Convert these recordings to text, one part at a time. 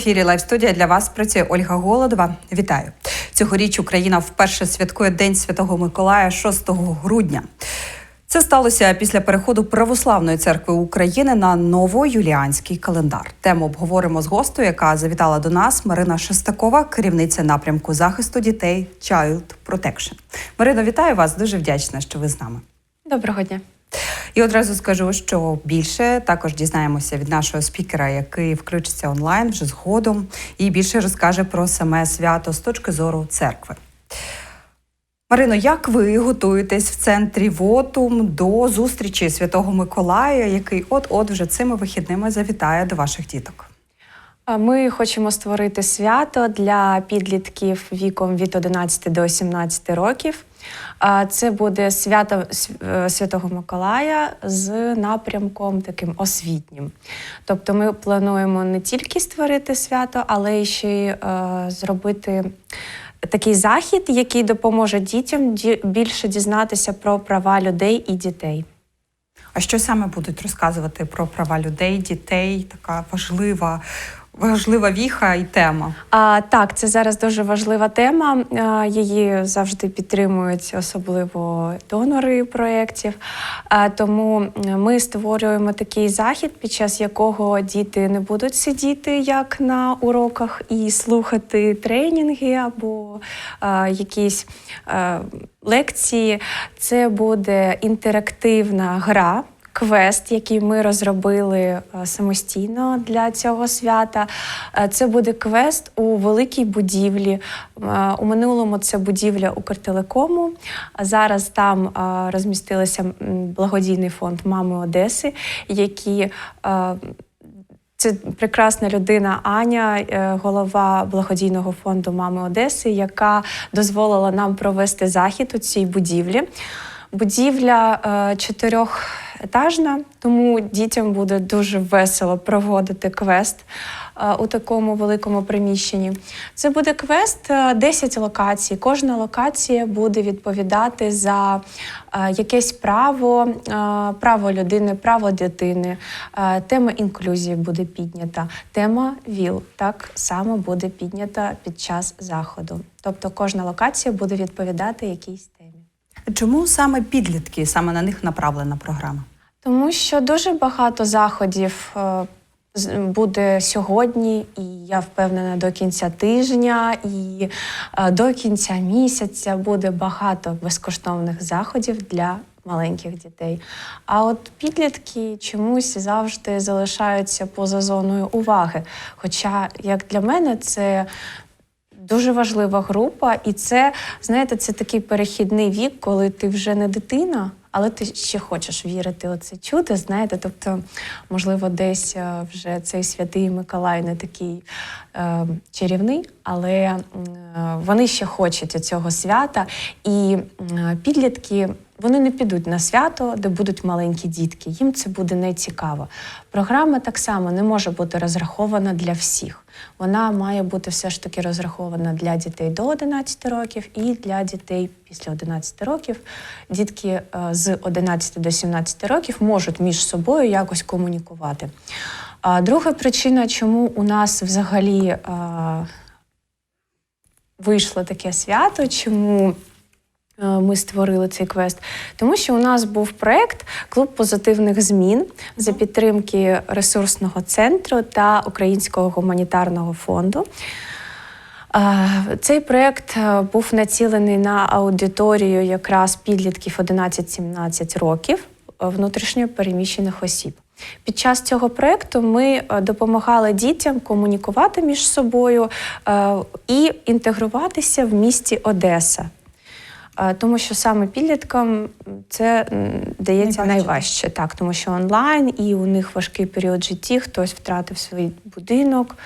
Ефірі Лайв студія для вас працює Ольга Голодова. Вітаю! Цьогоріч Україна вперше святкує День Святого Миколая 6 грудня. Це сталося після переходу Православної церкви України на новоюліанський календар. Тему обговоримо з гостю, яка завітала до нас Марина Шестакова, керівниця напрямку захисту дітей Child Protection. Марино, вітаю вас. Дуже вдячна, що ви з нами. Доброго дня. І одразу скажу, що більше також дізнаємося від нашого спікера, який включиться онлайн вже згодом, і більше розкаже про саме свято з точки зору церкви. Марино, як ви готуєтесь в центрі Вотум до зустрічі Святого Миколая, який от-от вже цими вихідними завітає до ваших діток? Ми хочемо створити свято для підлітків віком від 11 до 17 років. Це буде свято е, Святого Миколая з напрямком таким освітнім. Тобто ми плануємо не тільки створити свято, але й ще й е, зробити такий захід, який допоможе дітям більше дізнатися про права людей і дітей. А що саме будуть розказувати про права людей, дітей? Така важлива, важлива віха і тема. А, так, це зараз дуже важлива тема. А, її завжди підтримують, особливо донори проєктів. Тому ми створюємо такий захід, під час якого діти не будуть сидіти як на уроках і слухати тренінги або а, якісь а, лекції. Це буде інтерактивна гра. Квест, який ми розробили е, самостійно для цього свята, Е, це буде квест у великій будівлі. Е, У минулому це будівля Укртелекому. Зараз там розмістилися благодійний фонд Мами Одеси, які це прекрасна людина Аня, голова благодійного фонду Мами Одеси, яка дозволила нам провести захід у цій будівлі. Будівля е, чотирьохетажна, тому дітям буде дуже весело проводити квест е, у такому великому приміщенні. Це буде квест е, 10 локацій. Кожна локація буде відповідати за е, якесь право, е, право людини, право дитини. Е, Тема інклюзії буде піднята. Тема ВІЛ так само буде піднята під час заходу. Тобто кожна локація буде відповідати якійсь. Чому саме підлітки, саме на них направлена програма? Тому що дуже багато заходів е, буде сьогодні, і я впевнена, до кінця тижня, і е, до кінця місяця буде багато безкоштовних заходів для маленьких дітей. А от підлітки чомусь завжди залишаються поза зоною уваги. Хоча, як для мене, це Дуже важлива група, і це, знаєте, це такий перехідний вік, коли ти вже не дитина, але ти ще хочеш вірити у це чудо, знаєте. Тобто, можливо, десь е, вже цей святий Миколай не такий е, чарівний, але е, вони ще хочуть цього свята. І е, підлітки. Вони не підуть на свято, де будуть маленькі дітки. Їм це буде не цікаво. Програма так само не може бути розрахована для всіх. Вона має бути все ж таки розрахована для дітей до 11 років і для дітей після 11 років. Дітки е, з 11 до 17 років можуть між собою якось комунікувати. А друга причина, чому у нас взагалі е, вийшло таке свято, чому ми створили цей квест, тому що у нас був проект Клуб позитивних змін за підтримки ресурсного центру та Українського гуманітарного фонду. Е, Цей проект е, був націлений на аудиторію якраз підлітків 11-17 років е, внутрішньо переміщених осіб. Під час цього проекту ми е, допомагали дітям комунікувати між собою е, і інтегруватися в місті Одеса. Тому що саме підліткам це дається Найважче. найважче, так, тому що онлайн і у них важкий період житті, хтось втратив свій будинок.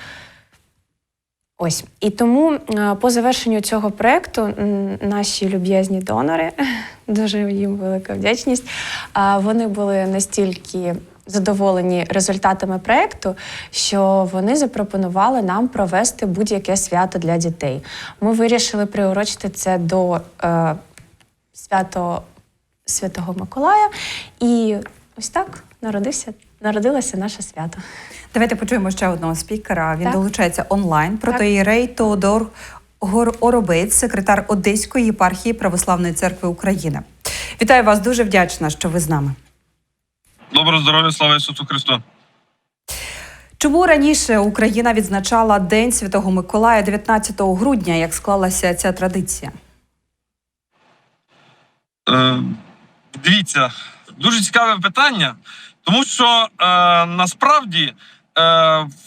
Ось і тому по завершенню цього проекту наші люб'язні донори, дуже їм велика вдячність. Вони були настільки задоволені результатами проекту, що вони запропонували нам провести будь-яке свято для дітей. Ми вирішили приурочити це до е, свято Святого Миколая і ось так народився, народилося наше свято. Давайте почуємо ще одного спікера. Він Так. долучається онлайн. Протоїрей Теодор Гор- Оробець, секретар Одеської єпархії Православної церкви України. Вітаю вас, дуже вдячна, що ви з нами. Доброго здоров'я, слава Ісусу Христу. Чому раніше Україна відзначала День Святого Миколая 19 грудня, як склалася ця традиція? Е, дивіться, дуже цікаве питання, тому що е, насправді е,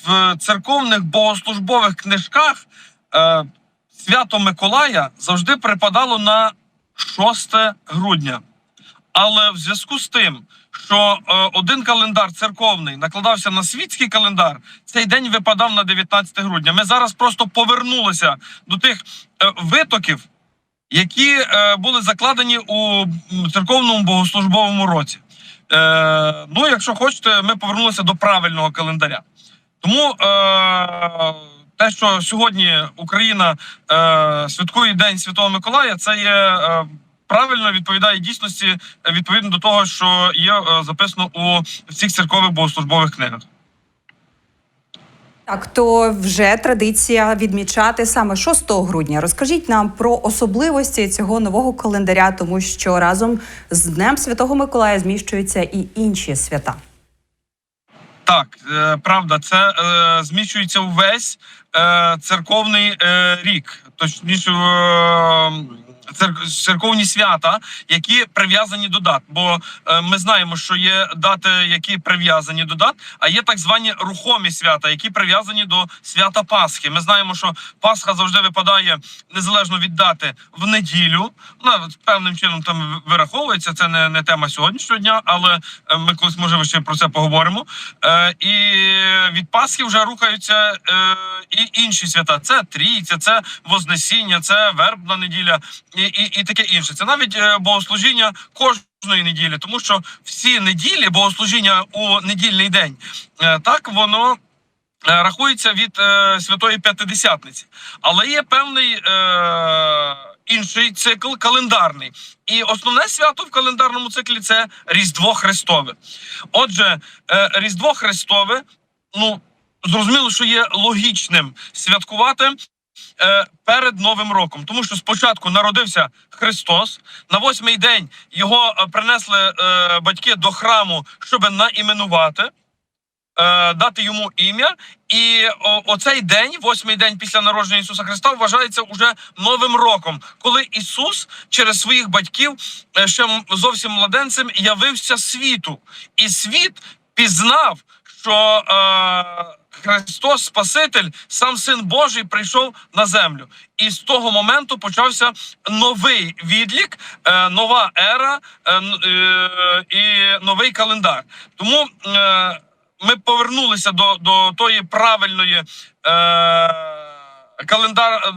в церковних богослужбових книжках е, свято Миколая завжди припадало на 6 грудня. Але в зв'язку з тим, що е, один календар церковний накладався на світський календар, цей день випадав на 19 грудня. Ми зараз просто повернулися до тих е, витоків, які е, були закладені у церковному богослужбовому році. Ну, якщо хочете, ми повернулися до правильного календаря. Тому те, що сьогодні Україна святкує День Святого Миколая, це є правильно відповідає дійсності е, відповідно до того, що є е, записано у всіх церкових богослужбових книгах. Так, то вже традиція відмічати саме 6 грудня. Розкажіть нам про особливості цього нового календаря, тому що разом з Днем Святого Миколая зміщуються і інші свята. Так, е, правда, це е, зміщується увесь е, церковний е, рік, точніше, е, церковні свята, які прив'язані до дат. Бо е, ми знаємо, що є дати, які прив'язані до дат, а є так звані рухомі свята, які прив'язані до свята Пасхи. Ми знаємо, що Пасха завжди випадає незалежно від дати в неділю. Вона певним чином там вираховується. Це не, не тема сьогоднішнього дня, але е, ми колись можливо ще про це поговоримо. Е, і від Пасхи вже рухаються е, і інші свята. Це трійця, це Вознесіння, це вербна неділя і, і, і таке інше. Це навіть е, богослужіння кожної неділі, тому що всі неділі богослужіння у недільний день е, так воно. е, Рахується від Святої П'ятидесятниці, але є певний е, інший цикл календарний. І основне свято в календарному циклі це Різдво Христове. Отже, Різдво Христове, ну зрозуміло, що є логічним святкувати перед Новим роком, тому що спочатку народився Христос. На восьмий день його е, принесли е, батьки до храму, щоб наіменувати. е, Дати йому ім'я, і оцей день, восьмий день після народження Ісуса Христа, вважається уже новим роком, коли Ісус через своїх батьків е, ще зовсім младенцем явився світу, і світ пізнав, що е, Христос, Спаситель, сам Син Божий, прийшов на землю. І з того моменту почався новий відлік, е, нова ера е, е, і новий календар. Тому ми повернулися до, до тої правильної. Календар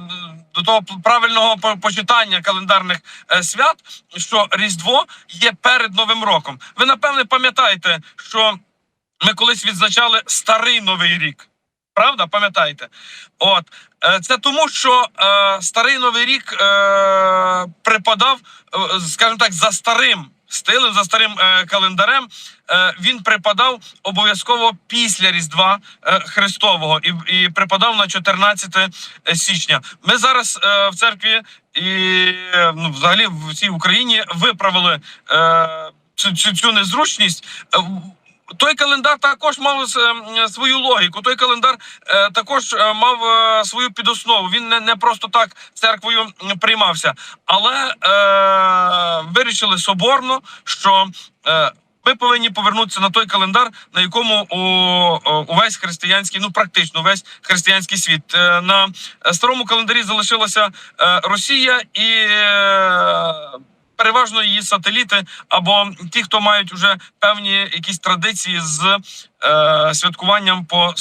до того правильного по- почитання календарних свят, що Різдво є перед Новим роком. Ви напевне пам'ятаєте, що ми колись відзначали старий новий рік. Правда, пам'ятаєте? От е, це тому, що е, старий новий рік е, припадав, е, скажімо так, за старим стилем, за старим е, календарем. Е, він припадав обов'язково після Різдва е, Христового і, і припадав на 14 січня. Ми зараз е, в церкві і е, ну, взагалі в всій Україні виправили е, цю, цю, цю незручність. Той календар також мав е, свою логіку. Той календар е, також е, мав свою підоснову. Він не, не просто так церквою приймався, але е, вирішили соборно, що е, ми повинні повернутися на той календар, на якому увесь християнський, ну практично весь християнський світ. На старому календарі залишилася Росія і. Переважно її сателіти або ті, хто мають вже певні якісь традиції з е, святкуванням по е,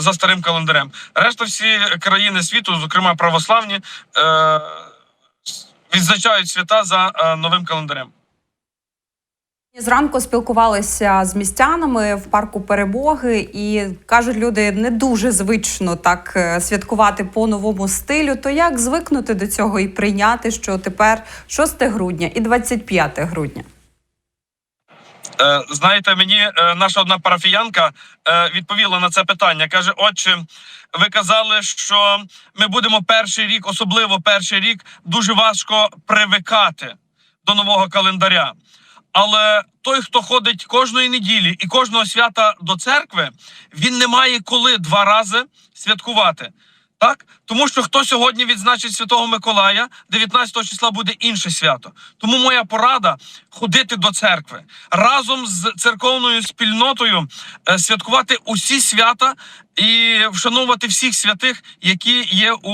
за старим календарем. Решта всі країни світу, зокрема православні, е, відзначають свята за е, новим календарем. Зранку спілкувалися з містянами в парку Перемоги, і кажуть, люди не дуже звично так е, святкувати по новому стилю. То як звикнути до цього і прийняти, що тепер 6 грудня і 25 грудня? Е, знаєте, мені е, наша одна парафіянка відповіла на це питання. Каже: Отче, ви казали, що ми будемо перший рік, особливо перший рік, дуже важко привикати до нового календаря. Але той, хто ходить кожної неділі і кожного свята до церкви, він не має коли два рази святкувати. Так, тому що хто сьогодні відзначить Святого Миколая, 19 числа буде інше свято. Тому моя порада ходити до церкви разом з церковною спільнотою, е, святкувати усі свята і вшановувати всіх святих, які є у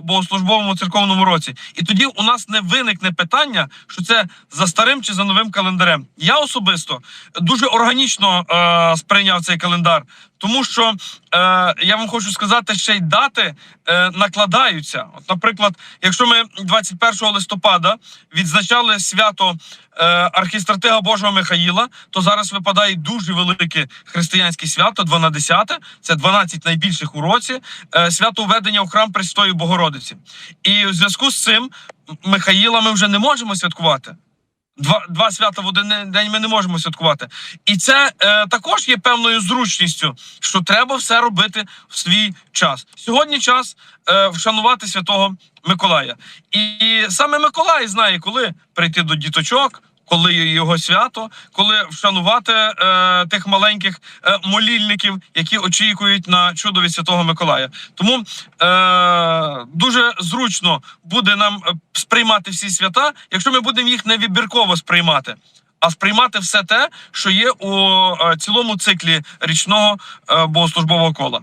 богослужбовому церковному році. І тоді у нас не виникне питання, що це за старим чи за новим календарем. Я особисто дуже органічно е, сприйняв цей календар, тому що е, я вам хочу сказати, ще й дати е, накладаються. От, наприклад, якщо ми 21 листопада відзначали свято е, архістратига Божого Михаїла, то зараз випадає дуже велике християнське свято, 12, це 12 найбільших у році, е, свято введення у храм Престої Богородиці. І в зв'язку з цим Михаїла ми вже не можемо святкувати. Два, два свята в один день ми не можемо святкувати. І це е, також є певною зручністю, що треба все робити в свій час. Сьогодні час е, вшанувати святого Миколая. І саме Миколай знає, коли прийти до діточок. Коли його свято, коли вшанувати е, тих маленьких е, молільників, які очікують на чудо від Святого Миколая. Тому е, дуже зручно буде нам е, сприймати всі свята, якщо ми будемо їх не вибірково сприймати, а сприймати все те, що є у е, цілому циклі річного е, богослужбового кола.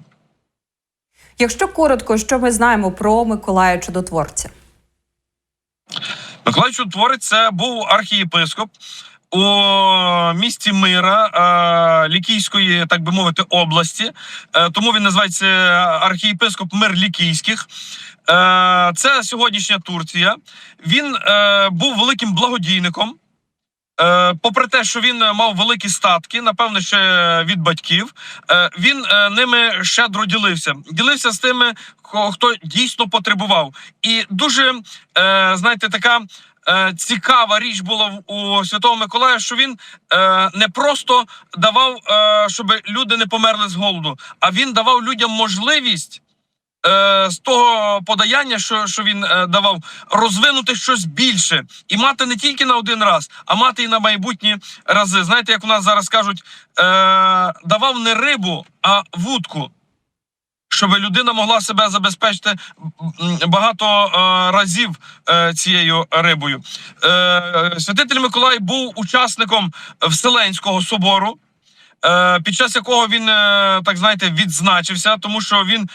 Якщо коротко, що ми знаємо про Миколая Чудотворця? Миколай Чудотворець це був архієпископ у місті Мира е, Лікійської, так би мовити, області. Е, тому він називається архієпископ Мир Лікійських. Е, це сьогоднішня Турція. Він був великим благодійником. Е, попри те, що він е, мав великі статки, напевне, ще від батьків, е, він ними щедро ділився. Ділився з тими, хто дійсно потребував. І дуже, знаєте, така. Цікава річ була у Святого Миколая, що він не просто давав, щоб люди не померли з голоду, а він давав людям можливість з того подаяння, що, що він е, давав, розвинути щось більше і мати не тільки на один раз, а мати і на майбутні рази. Знаєте, як у нас зараз кажуть, е, давав не рибу, а вудку. Щоб людина могла себе забезпечити багато е, разів е, цією рибою. Е, Святитель Миколай був учасником Вселенського собору, е, під час якого він, е, так знаєте, відзначився, тому що він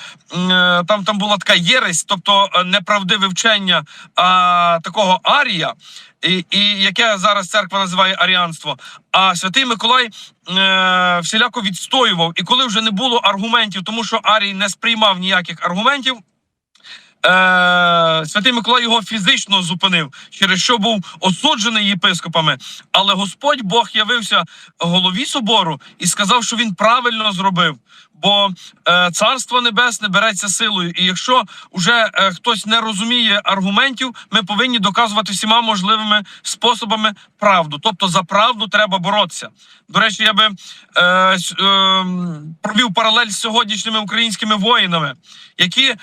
е, там, там була така єресь, тобто е, неправдиве вчення а, такого арія, і, і яке зараз церква називає аріанство. А святий Миколай е, всіляко відстоював. І коли вже не було аргументів, тому що Арій не сприймав ніяких аргументів. Е, Святий Миколай його фізично зупинив, через що був осуджений єпископами. Але Господь Бог явився голові собору і сказав, що він правильно зробив. Бо е, царство небесне береться силою, і якщо вже е, хтось не розуміє аргументів, ми повинні доказувати всіма можливими способами правду. Тобто за правду треба боротися. До речі, я би е, е, провів паралель з сьогоднішніми українськими воїнами, які е,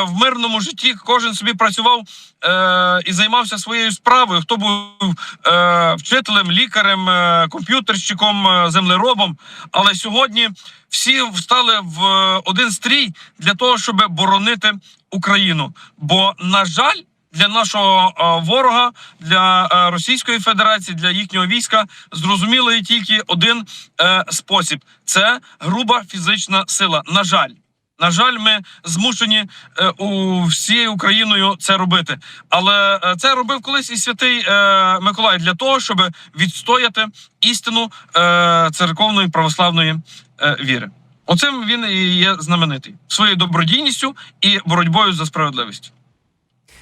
в мирному житті кожен собі працював е, і займався своєю справою. Хто був е, вчителем, лікарем, е, комп'ютерщиком, е, землеробом. Але сьогодні всі встали в е, один стрій для того, щоб боронити Україну. Бо, на жаль, для нашого е, ворога, для е, Російської Федерації, для їхнього війська зрозумілий тільки один спосіб: це груба фізична сила. На жаль. На жаль, ми змушені е, у всією Україною це робити. Але е, це робив колись і святий е, Миколай для того, щоб відстояти істину церковної православної віри. Оцим він і є знаменитий своєю добродійністю і боротьбою за справедливість.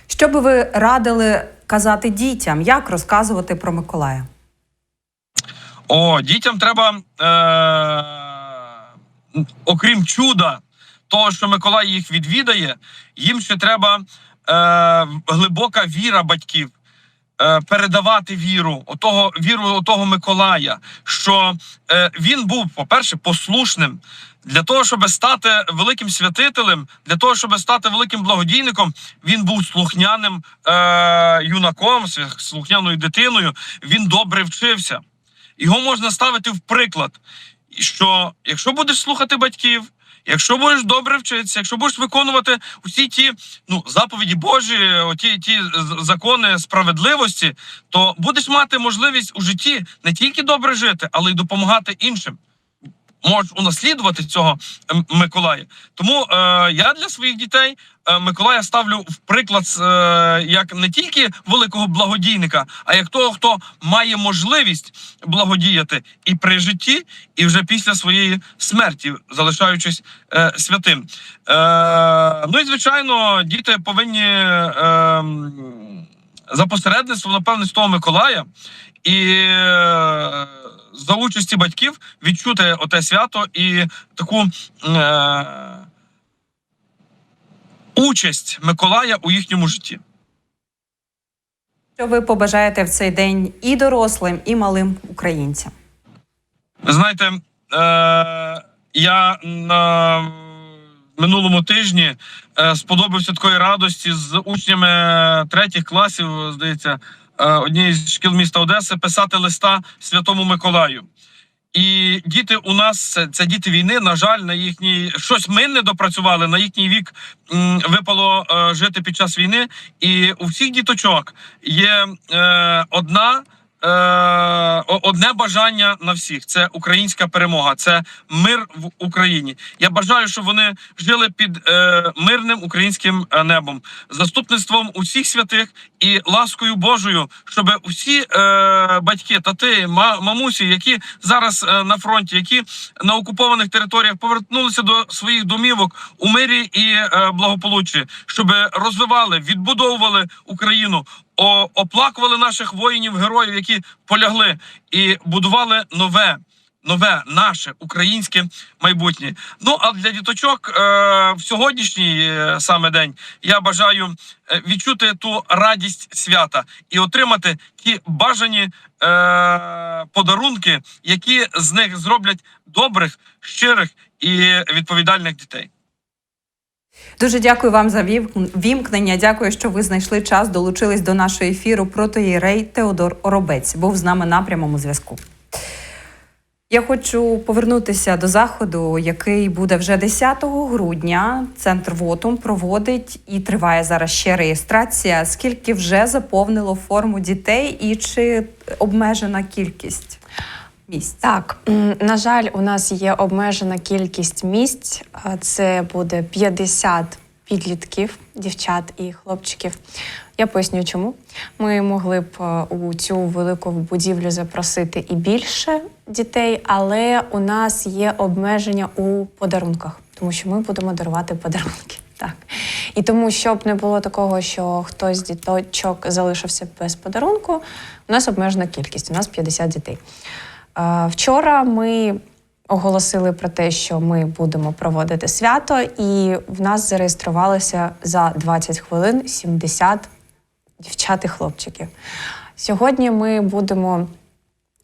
Що би ви радили казати дітям, як розказувати про Миколая? О, дітям треба, е, окрім чуда, того, що Миколай їх відвідає, їм ще треба е, глибока віра батьків. е, передавати віру, отого віру отого Миколая, що е, він був, по-перше, послушним. Для того, щоб стати великим святителем, для того, щоб стати великим благодійником, він був слухняним е, юнаком, слухняною дитиною. Він добре вчився. Його можна ставити в приклад, що якщо будеш слухати батьків, якщо будеш добре вчитися, якщо будеш виконувати усі ті ну, заповіді Божі, ті, ті закони справедливості, то будеш мати можливість у житті не тільки добре жити, але й допомагати іншим. Можеш унаслідувати цього ем, Миколая. Тому е, я для своїх дітей е, Миколая ставлю в приклад е, як не тільки великого благодійника, а як того, хто має можливість благодіяти і при житті, і вже після своєї смерті, залишаючись е, святим. Е, ну і звичайно, діти повинні е, за посередництвом, напевне, з того Миколая і е, за участі батьків відчути оте свято і таку е, участь Миколая у їхньому житті. Що ви побажаєте в цей день і дорослим, і малим українцям? Знаєте, е, я на минулому тижні е, сподобався такої радості з учнями третіх класів, здається, однієї з шкіл міста Одеси писати листа Святому Миколаю. І діти у нас це, діти війни. На жаль, на їхній щось ми не допрацювали. На їхній вік випало е, жити під час війни. І у всіх діточок є е, одна. Е, одне бажання на всіх це українська перемога, це мир в Україні. Я бажаю, щоб вони жили під е, мирним українським е, небом, заступництвом усіх святих і ласкою Божою, щоб усі е, батьки, тати, ма- мамусі, які зараз е, на фронті, які на окупованих територіях повернулися до своїх домівок у мирі і е, благополуччі, щоб розвивали, відбудовували Україну, оплакували наших воїнів, героїв, які полягли, і будували нове. Нове наше українське майбутнє. Ну а для діточок е, в сьогоднішній е, саме день я бажаю е, відчути ту радість свята і отримати ті бажані е, подарунки, які з них зроблять добрих, щирих і відповідальних дітей. Дуже дякую вам за вімкнення. Дякую, що ви знайшли час, долучились до нашого ефіру. Протоєрей Теодор Оробець був з нами на прямому зв'язку. Я хочу повернутися до заходу, який буде вже 10 грудня. Центр ВОТУМ проводить і триває зараз ще реєстрація. Скільки вже заповнило форму дітей і чи обмежена кількість місць? Так, на жаль, у нас є обмежена кількість місць. Це буде 50 підлітків, дівчат і хлопчиків. Я поясню, чому. Ми могли б е, у цю велику будівлю запросити і більше дітей, але у нас є обмеження у подарунках, тому що ми будемо дарувати подарунки. Так. І тому, щоб не було такого, що хтось з діточок залишився без подарунку, у нас обмежена кількість, у нас 50 дітей. Вчора ми оголосили про те, що ми будемо проводити свято, і в нас зареєструвалося за 20 хвилин 70 дівчат і хлопчиків. Сьогодні ми будемо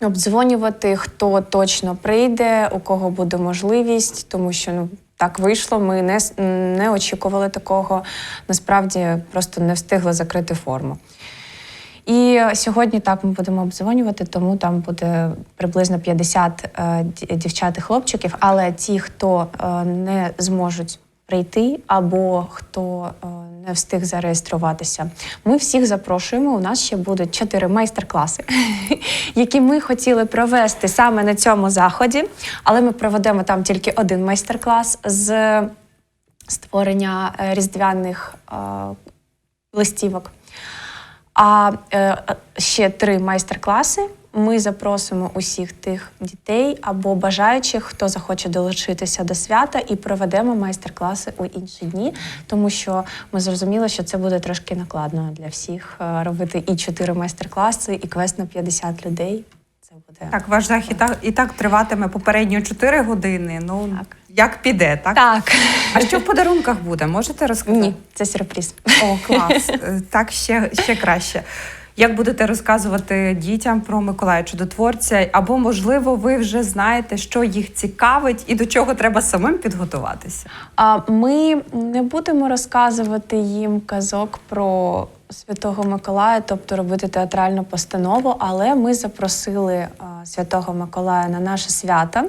обдзвонювати, хто точно прийде, у кого буде можливість, тому що ну. Так вийшло, ми не, не очікували такого. Насправді просто не встигли закрити форму. І сьогодні так ми будемо обдзвонювати, тому там буде приблизно 50 е, дівчат і хлопчиків. Але ті, хто е, не зможуть прийти, або хто е, не встиг зареєструватися, ми всіх запрошуємо. У нас ще будуть чотири майстер-класи, які ми хотіли провести саме на цьому заході. Але ми проведемо там тільки один майстер-клас з створення різдвяних листівок. А е, ще три майстер-класи. Ми запросимо усіх тих дітей або бажаючих, хто захоче долучитися до свята, і проведемо майстер-класи у інші дні, тому що ми зрозуміли, що це буде трошки накладно для всіх е, робити і чотири майстер-класи, і квест на 50 людей. Буде Так, ваш захід і так, триватиме попередньо 4 години. Ну Так. як піде, так? так. А що в подарунках буде? Можете розказати? Ні, це сюрприз. О, клас. Е, Так ще, ще краще. Як будете розказувати дітям про Миколая Чудотворця? Або, можливо, ви вже знаєте, що їх цікавить і до чого треба самим підготуватися? А ми не будемо розказувати їм казок про Святого Миколая, тобто робити театральну постанову, але ми запросили Святого Миколая на наше свято.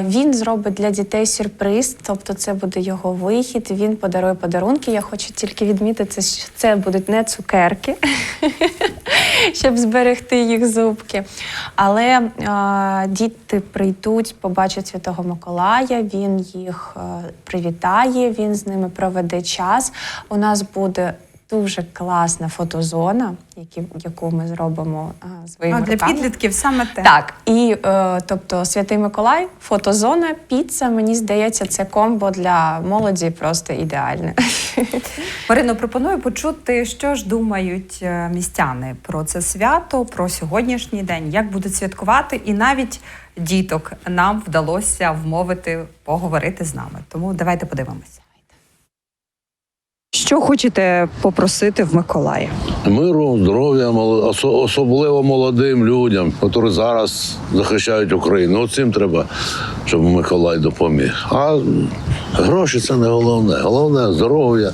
Він зробить для дітей сюрприз, тобто це буде його вихід. Він подарує подарунки. Я хочу тільки відмітити, що це будуть не цукерки, щоб зберегти їх зубки. Але діти прийдуть, побачать Святого Миколая, він їх е, привітає, він з ними проведе час. У нас буде дуже класна фотозона, які, яку ми зробимо а, своїми А, для руками. підлітків саме те. Так, і е, тобто Святий Миколай, фотозона, піца. Мені здається, це комбо для молоді просто ідеальне. Марино, пропоную почути, що ж думають е, містяни про це свято, про сьогоднішній день, як будуть святкувати, і навіть діток нам вдалося вмовити поговорити з нами. Тому давайте подивимося. Що хочете попросити в Миколая? Миру, здоров'я, особливо молодим людям, які зараз захищають Україну. От цим треба, щоб Миколай допоміг. А гроші це не головне. Головне здоров'я,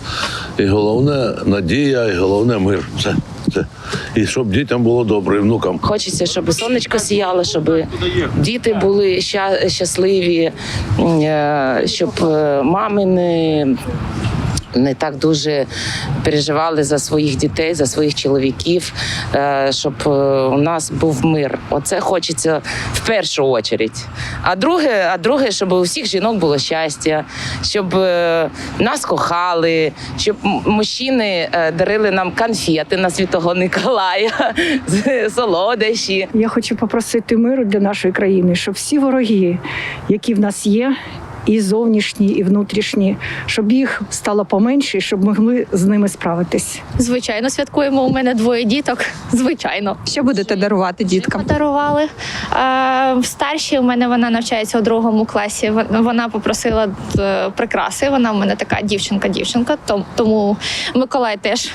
і головне надія, і головне мир. Все. Це. І щоб дітям було добре, і внукам. Хочеться, щоб сонечко сіяло, щоб діти були щасливі, е, щоб е, мами не, так дуже переживали за своїх дітей, за своїх чоловіків, е, щоб е, у нас був мир. Оце хочеться в першу чергу. А друге, а друге, щоб у всіх жінок було щастя, щоб е, нас кохали, щоб мужчини дарили нам конфети на Святого Николая, солодощі. Я хочу попросити миру для нашої країни, щоб всі вороги, які в нас є, і зовнішні, і внутрішні, щоб їх стало поменше, і щоб могли з ними справитись. Звичайно, святкуємо. У мене двоє діток. Звичайно, Що будете дарувати діткам? подарували. Е, старші у мене вона навчається у другому класі. Вона попросила е, прикраси. Вона у мене така дівчинка-дівчинка. Тому Миколай теж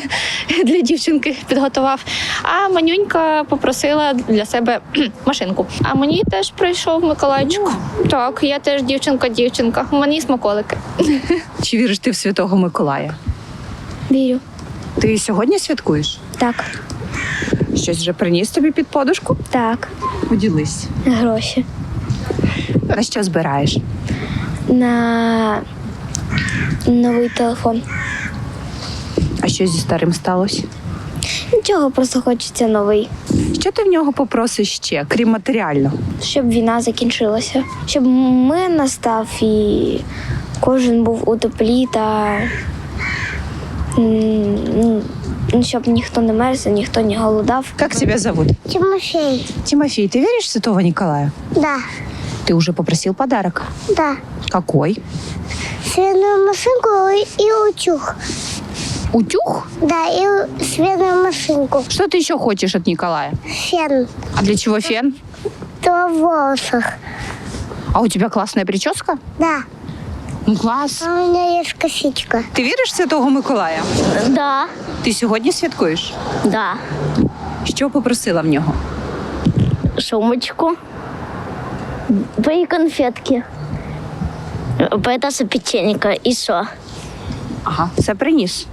для дівчинки підготував. А манюнька попросила для себе машинку. А мені теж прийшов Миколайчик. Так, я теж дівчинка-дівчинка. Мені смаколики. Чи віриш ти в Святого Миколая? Вірю. Ти сьогодні святкуєш? Так, Щось вже приніс тобі під подушку? так, Поділись. гроші. На що збираєш? на новий телефон. А що зі старим сталося? Нічого, просто хочеться новий. Що ти в нього попросиш ще, крім матеріального? Щоб війна закінчилася. Щоб мир настав і кожен був у теплі та ну, щоб ніхто не мерз, ніхто не голодав. Как тебя зовут? Тимофей, Тимофей, ты веришь в святого Николая? да, Ты уже попросил подарок. да. Какой? Свиную машинку и утюг. Утюг? Да, и свиную машинку. Что ты еще хочешь от Николая? Фен. А для чего фен? То в волосах. А у тебя классная прическа? Да. Ну, класс. А у меня есть косичка. Ти віриш в святого Миколая? Да. Ти сьогодні святкуєш? Да. Що попросила в нього? Сумочку. Две конфетки. Поэтому печенька. И что? Ага, все приніс.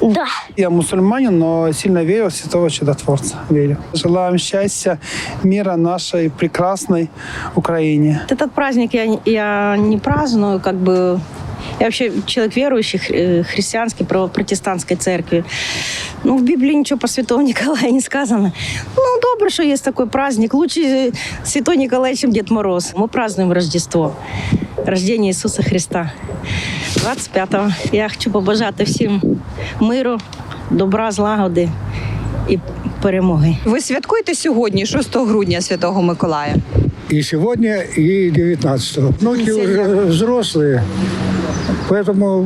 Да. Я мусульманин, но сильно верю в святого чудотворца. Верю. Желаем счастья, мира нашей прекрасной Украине. Этот праздник я, я не праздную, как бы я вообще человек верующий, хри- э, христианский, про протестантской церкви. Ну, в Библии ничего про святого Николая не сказано. Ну, добре, что есть такой праздник. Лучше э, святой Николай, чем Дед Мороз. Мы празднуем Рождество, рождение Иисуса Христа. 25-го. Я хочу побажати всім миру, добра, злагоди і перемоги. Ви святкуєте сьогодні, 6 грудня, святого Миколая? И сегодня, и 19-го. Внуки уже взрослые, поэтому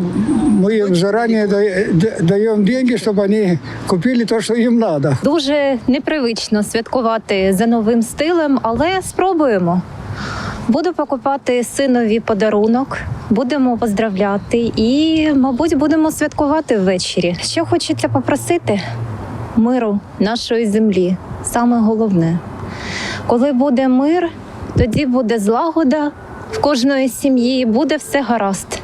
мы им заранее да- да- даем деньги, чтобы они купили то, что им надо. Дуже непривично святкувати за новим стилем, але спробуємо. Буду покупати синові подарунок, будемо поздравляти і, мабуть, будемо святкувати ввечері. Що хочеться попросити? Миру нашої землі. Саме головне. Коли буде мир, тоді буде злагода в кожної сім'ї, буде все гаразд.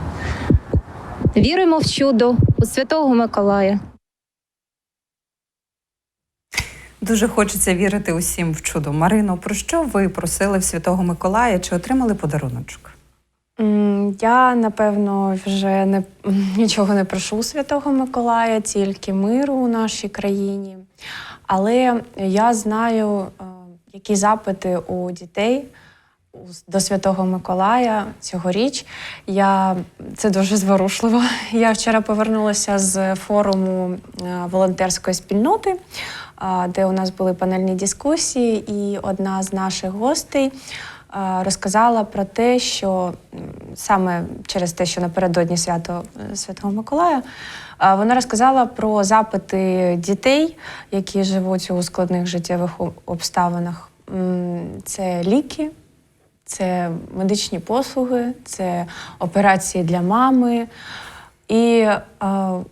Віримо в чудо у Святого Миколая. Дуже хочеться вірити усім в чудо. Марино, про що ви просили в Святого Миколая? Чи отримали подаруночок? Я напевно вже не нічого не прошу у Святого Миколая, тільки миру у нашій країні. Але я знаю, е, які запити у дітей до Святого Миколая цьогоріч. Я це дуже зворушливо. Я вчора повернулася з форуму е, волонтерської спільноти, де у нас були панельні дискусії, і одна з наших гостей е, розказала про те, що саме через те, що напередодні свято е, Святого Миколая, е, вона розказала про запити дітей, які живуть у складних життєвих обставинах. Це ліки, це медичні послуги, це операції для мами. І е,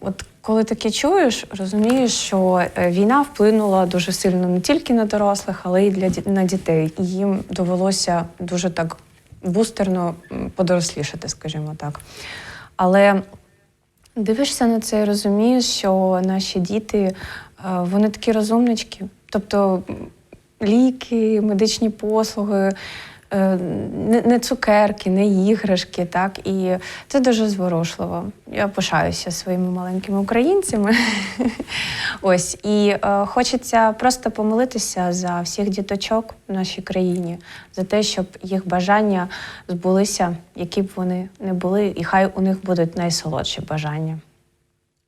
от коли таке чуєш, розумієш, що е, війна вплинула дуже сильно не тільки на дорослих, але й для на дітей. І їм довелося дуже так бустерно подорослішати, скажімо так. Але дивишся на це і розумієш, що наші діти е, вони такі розумнички. Тобто ліки, медичні послуги, не, не цукерки, не іграшки. Так? І це дуже зворушливо. Я пишаюся своїми маленькими українцями. Ось і е, хочеться просто помолитися за всіх діточок в нашій країні, за те, щоб їх бажання збулися, які б вони не були, і хай у них будуть найсолодші бажання.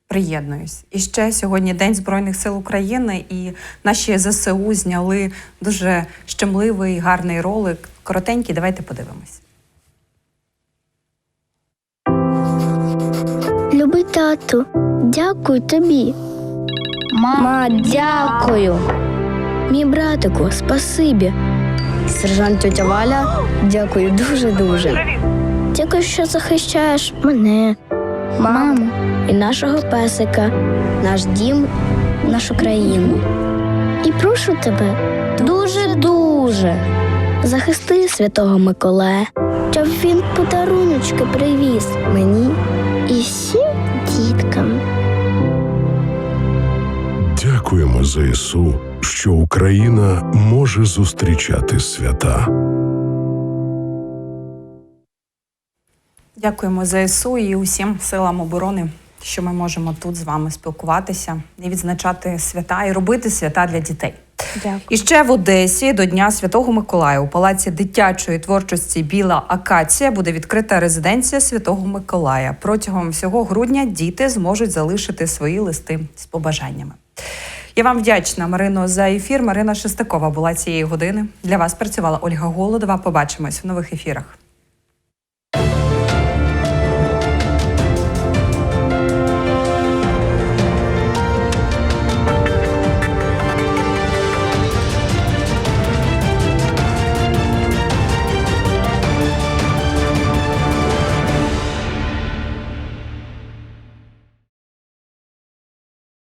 Приєднуюсь. І ще сьогодні День Збройних сил України, і наші ЗСУ зняли дуже щемливий, гарний ролик. Коротенький, давайте подивимось. Любий тату, дякую тобі. Ма, дякую. Мій братику, спасибі. Сержант тетя Валя, дякую дуже-дуже. Дякую, що захищаєш мене, маму і нашого песика, наш дім, нашу країну. І прошу тебе дуже-дуже. Захисти святого Миколая, щоб він подаруночки привіз мені і всім діткам. Дякуємо ЗСУ, що Україна може зустрічати свята. Дякуємо ЗСУ і усім силам оборони, що ми можемо тут з вами спілкуватися і відзначати свята і робити свята для дітей. Дякую. І ще в Одесі до Дня Святого Миколая у палаці дитячої творчості Біла Акація буде відкрита резиденція Святого Миколая. Протягом всього грудня діти зможуть залишити свої листи з побажаннями. Я вам вдячна, Марино, за ефір. Марина Шестакова була цієї години. Для вас працювала Ольга Голодова. Побачимось в нових ефірах.